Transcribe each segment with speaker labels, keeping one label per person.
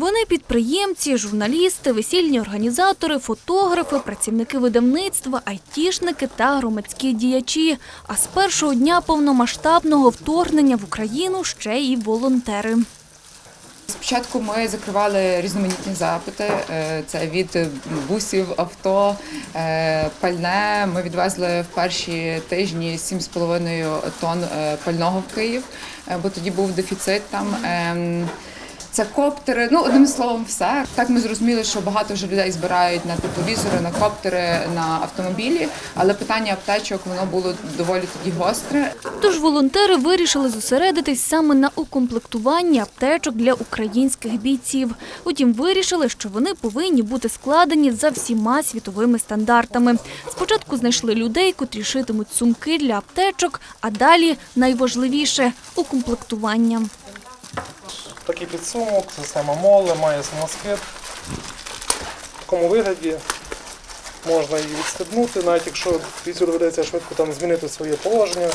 Speaker 1: Вони підприємці, журналісти, весільні організатори, фотографи, працівники видавництва, айтішники та громадські діячі. А з першого дня повномасштабного вторгнення в Україну ще й волонтери.
Speaker 2: Спочатку ми закривали різноманітні запити. Е, Це від бусів, авто, е, пальне. Ми відвезли в перші тижні 7,5 тонн е, пального в Київ, бо тоді був дефіцит там. Це коптери, ну одним словом, все. Так ми зрозуміли, що багато вже людей збирають на тепловізори, на коптери, на автомобілі. Але питання аптечок воно було доволі тоді гостре.
Speaker 1: Тож волонтери вирішили зосередитись саме на укомплектуванні аптечок для українських бійців. Утім, вирішили, що вони повинні бути складені за всіма світовими стандартами. Спочатку знайшли людей, котрі шитимуть сумки для аптечок, а далі найважливіше укомплектування.
Speaker 3: Такий підсумок, система моле, має самоскид. В такому вигляді можна її відстебнути, навіть якщо бійцю доведеться швидко там змінити своє положення,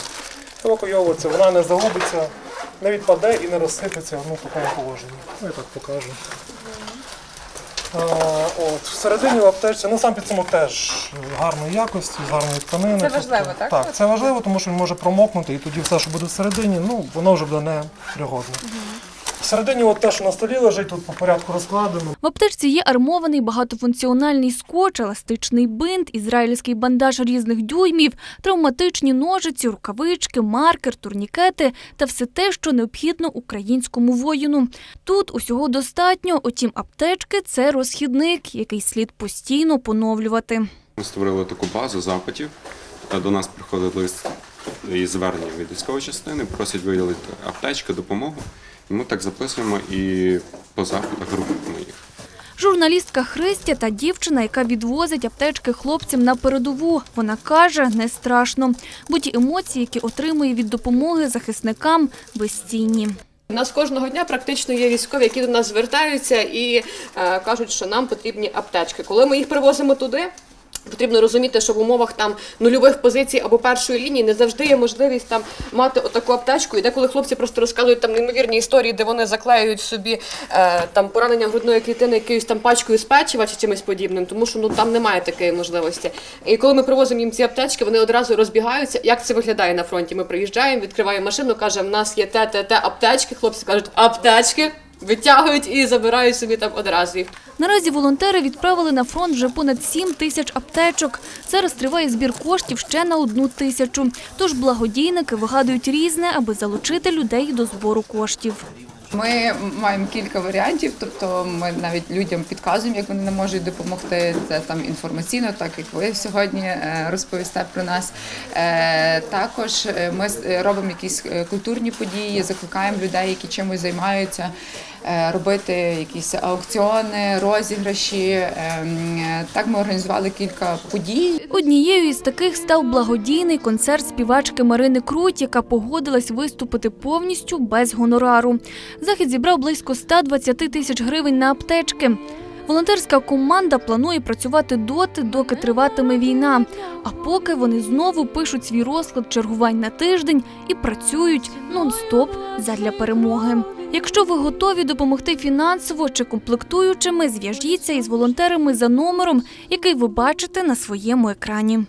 Speaker 3: евакуйовується, вона не загубиться, не відпаде і не розсипеться ну, в такому положенні. Ну, Я так покажу. А, от, всередині в аптечці, ну сам підсумок теж гарної якості, з гарної тканини.
Speaker 2: Це важливо, так?
Speaker 3: Так, це важливо, тому що він може промокнути, і тоді все, що буде всередині, ну воно вже буде непригодне. Всередині от те, що на столі лежить, тут по порядку розкладено.
Speaker 1: В аптечці є армований багатофункціональний скотч, еластичний бинт, ізраїльський бандаж різних дюймів, травматичні ножиці, рукавички, маркер, турнікети та все те, що необхідно українському воїну. Тут усього достатньо, утім, аптечки це розхідник, який слід постійно поновлювати.
Speaker 4: Ми створили таку базу запитів. Та До нас приходить лист із звернення від військової частини, просять виділити аптечку, допомогу. Ми так записуємо і по запитах групуємо їх.
Speaker 1: Журналістка Христя та дівчина, яка відвозить аптечки хлопцям на передову. Вона каже, не страшно, бо ті емоції, які отримує від допомоги захисникам, безцінні.
Speaker 5: У нас кожного дня практично є військові, які до нас звертаються і е, кажуть, що нам потрібні аптечки. Коли ми їх привозимо туди. Потрібно розуміти, що в умовах там нульових позицій або першої лінії не завжди є можливість там мати отаку аптечку. І деколи хлопці просто розказують там неймовірні історії, де вони заклеюють собі е, там поранення грудної клітини якоюсь там пачкою з печива чи чимось подібним, тому що ну там немає такої можливості. І коли ми привозимо їм ці аптечки, вони одразу розбігаються. Як це виглядає на фронті? Ми приїжджаємо, відкриваємо машину, кажемо, в нас є те, те, те аптечки. Хлопці кажуть, аптечки. Витягують і забирають собі там одразу їх.
Speaker 1: Наразі волонтери відправили на фронт вже понад 7 тисяч аптечок. Зараз триває збір коштів ще на одну тисячу. Тож благодійники вигадують різне, аби залучити людей до збору коштів.
Speaker 2: Ми маємо кілька варіантів, тобто ми навіть людям підказуємо, як вони нам можуть допомогти. Це там інформаційно, так як ви сьогодні е, розповісте про нас. Е, Також е, ми робимо якісь культурні події, закликаємо людей, які чимось займаються, робити якісь аукціони, розіграші. Е, е, Так ми організували кілька подій.
Speaker 1: Однією із таких став благодійний концерт співачки Марини Круть, яка погодилась виступити повністю без гонорару. Захід зібрав близько 120 тисяч гривень на аптечки. Волонтерська команда планує працювати доти, доки триватиме війна. А поки вони знову пишуть свій розклад чергувань на тиждень і працюють нон-стоп задля перемоги. Якщо ви готові допомогти фінансово чи комплектуючими, зв'яжіться із волонтерами за номером, який ви бачите на своєму екрані.